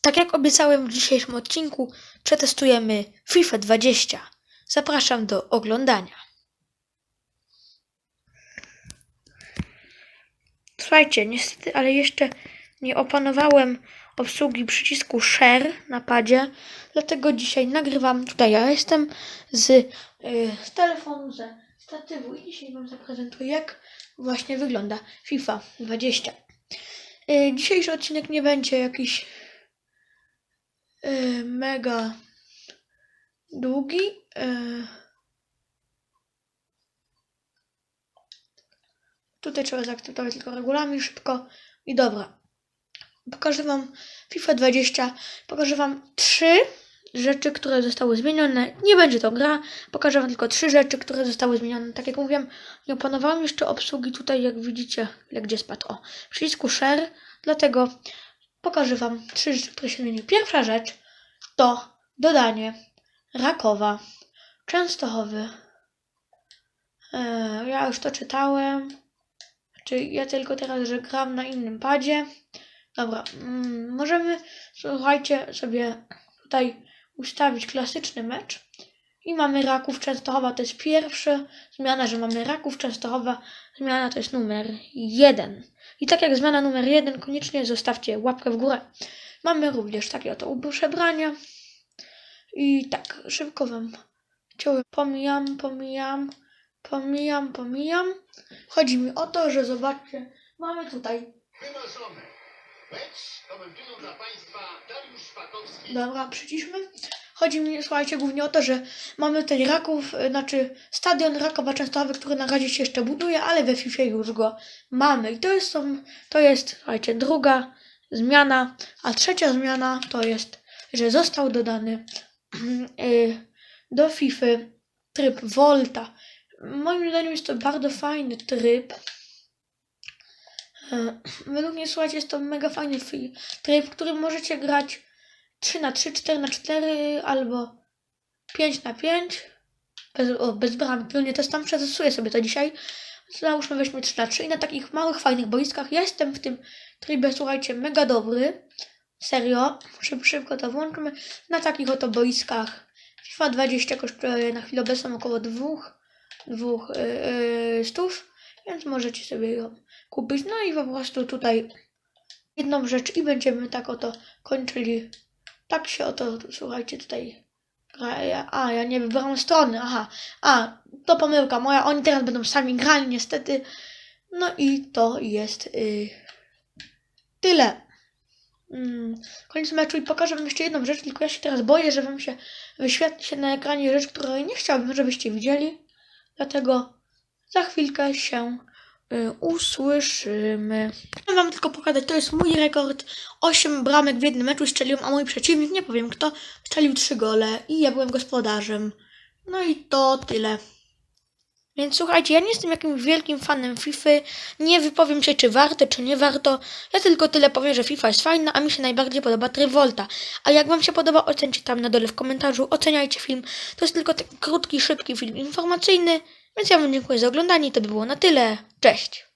Tak jak obiecałem w dzisiejszym odcinku, przetestujemy FIFA 20. Zapraszam do oglądania. Słuchajcie, niestety, ale jeszcze nie opanowałem obsługi przycisku Share na padzie, dlatego dzisiaj nagrywam tutaj. Ja jestem z, y, z telefonu, ze statywu i dzisiaj Wam zaprezentuję, jak właśnie wygląda FIFA 20. Y, dzisiejszy odcinek nie będzie jakiś mega długi. y. Tutaj trzeba zaakceptować tylko regulamin szybko. I dobra. Pokażę Wam FIFA 20. Pokażę Wam trzy rzeczy, które zostały zmienione. Nie będzie to gra. Pokażę Wam tylko trzy rzeczy, które zostały zmienione. Tak jak mówiłem, nie opanowałem jeszcze obsługi tutaj, jak widzicie, jak gdzie spadł. O, przycisku share. Dlatego pokażę Wam trzy rzeczy, które się zmieniły. Pierwsza rzecz to dodanie Rakowa, Częstochowy. E, ja już to czytałem. Czy ja tylko teraz, że gram na innym padzie. Dobra, mm, możemy, słuchajcie, sobie tutaj ustawić klasyczny mecz. I mamy Raków Częstochowa, to jest pierwsza zmiana, że mamy Raków Częstochowa. Zmiana to jest numer jeden. I tak jak zmiana numer jeden, koniecznie zostawcie łapkę w górę. Mamy również takie oto przebrania. I tak, szybko wam ciąłem pomijam, pomijam, pomijam, pomijam. Chodzi mi o to, że zobaczcie, mamy tutaj, Wynoszone. Mecz komentują dla Państwa Dariusz Szpakowski. dobra, przyciszmy. Chodzi mi, słuchajcie, głównie o to, że mamy tutaj Raków, y, znaczy stadion Rakowa Częstochowy, który na razie się jeszcze buduje, ale we FIFA już go mamy. I to jest, to jest, słuchajcie, druga zmiana, a trzecia zmiana to jest, że został dodany y, do FIFA tryb Volta. Moim zdaniem jest to bardzo fajny tryb. E, Według mnie, słuchajcie, jest to mega fajny tryb, w którym możecie grać 3 na 3, 4 na 4 albo 5 na 5 bez, o, bez bram. Pewnie też tam przetestuję sobie to dzisiaj. Załóżmy weźmy 3 na 3 i na takich małych, fajnych boiskach. Ja jestem w tym trybie, słuchajcie, mega dobry. Serio. Szyb, szybko to włączmy. Na takich oto boiskach FIFA 20 kosztuje na chwilę obecną około 2 dwóch yy, stów, więc możecie sobie ją kupić. No i po prostu tutaj jedną rzecz i będziemy tak oto kończyli. Tak się oto, słuchajcie, tutaj gra. ja- A, ja nie wybrałam strony, aha. A, to pomyłka moja, oni teraz będą sami grali niestety. No i to jest y, tyle. Mm, koniec meczu i pokażę wam jeszcze jedną rzecz, tylko ja się teraz boję, że wam się wyświetli się na ekranie rzecz, której nie chciałbym, żebyście widzieli. Dlatego za chwilkę się usłyszymy. Chciałem wam tylko pokazać, to jest mój rekord. 8 bramek w jednym meczu strzeliłem, a mój przeciwnik, nie powiem kto, strzelił 3 gole i ja byłem gospodarzem. No i to tyle. Więc słuchajcie, ja nie jestem jakimś wielkim fanem FIFA. Nie wypowiem się, czy warto, czy nie warto. Ja tylko tyle powiem, że FIFA jest fajna, a mi się najbardziej podoba tryb Volta. A jak wam się podoba, ocencie tam na dole w komentarzu, oceniajcie film. To jest tylko taki krótki, szybki film informacyjny. Więc ja wam dziękuję za oglądanie to by było na tyle. Cześć!